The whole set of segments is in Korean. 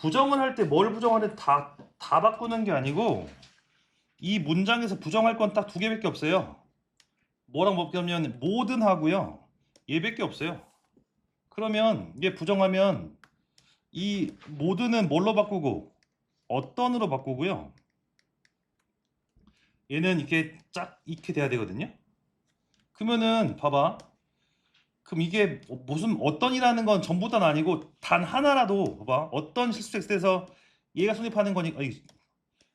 부정을 할 때 뭘 부정하는 다, 다 바꾸는 게 아니고 이 문장에서 부정할 건 딱 두 개밖에 없어요. 뭐랑 뭐냐면 모든 하고요. 얘밖에 없어요. 그러면 이게 부정하면 이 모든은 뭘로 바꾸고 어떤으로 바꾸고요. 얘는 이렇게 짝 이렇게 돼야 되거든요. 그러면은 봐봐. 그럼 이게 무슨 어떤이라는 건 전부 다는 아니고 단 하나라도 봐봐. 어떤 실수 텍스트에서 얘가 성립하는 거니까 아니,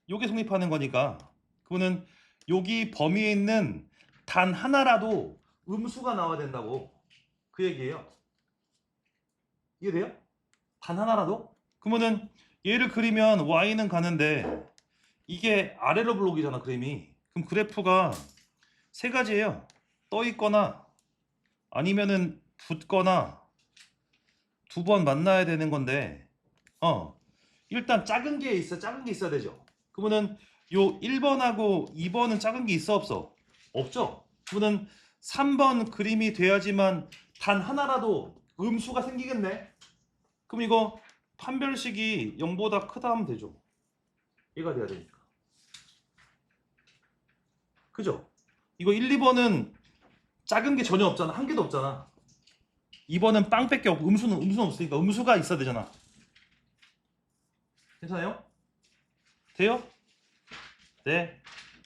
요게 성립하는 거니까 그거는 여기 범위에 있는 단 하나라도 음수가 나와야 된다고 그 얘기예요. 이해돼요? 단 하나라도? 그러면은 얘를 그리면 y는 가는데 이게 아래로 블록이잖아 그림이. 그럼 그래프가 세 가지예요. 떠 있거나 아니면은 붙거나 두 번 만나야 되는 건데 어 일단 작은 게 있어 작은 게 있어야 되죠. 그러면은 요 1번하고 2번은 작은 게 있어 없어? 없죠. 그러면 3번 그림이 돼야지만 단 하나라도 음수가 생기겠네. 그럼 이거 판별식이 0보다 크다 하면 되죠. 얘가 돼야 되니까. 그죠? 이거 1, 2번은 작은 게 전혀 없잖아. 한 개도 없잖아. 2번은 빵밖에 없고 음수는 음수는 없으니까 음수가 있어야 되잖아. 괜찮아요? 돼요? 네.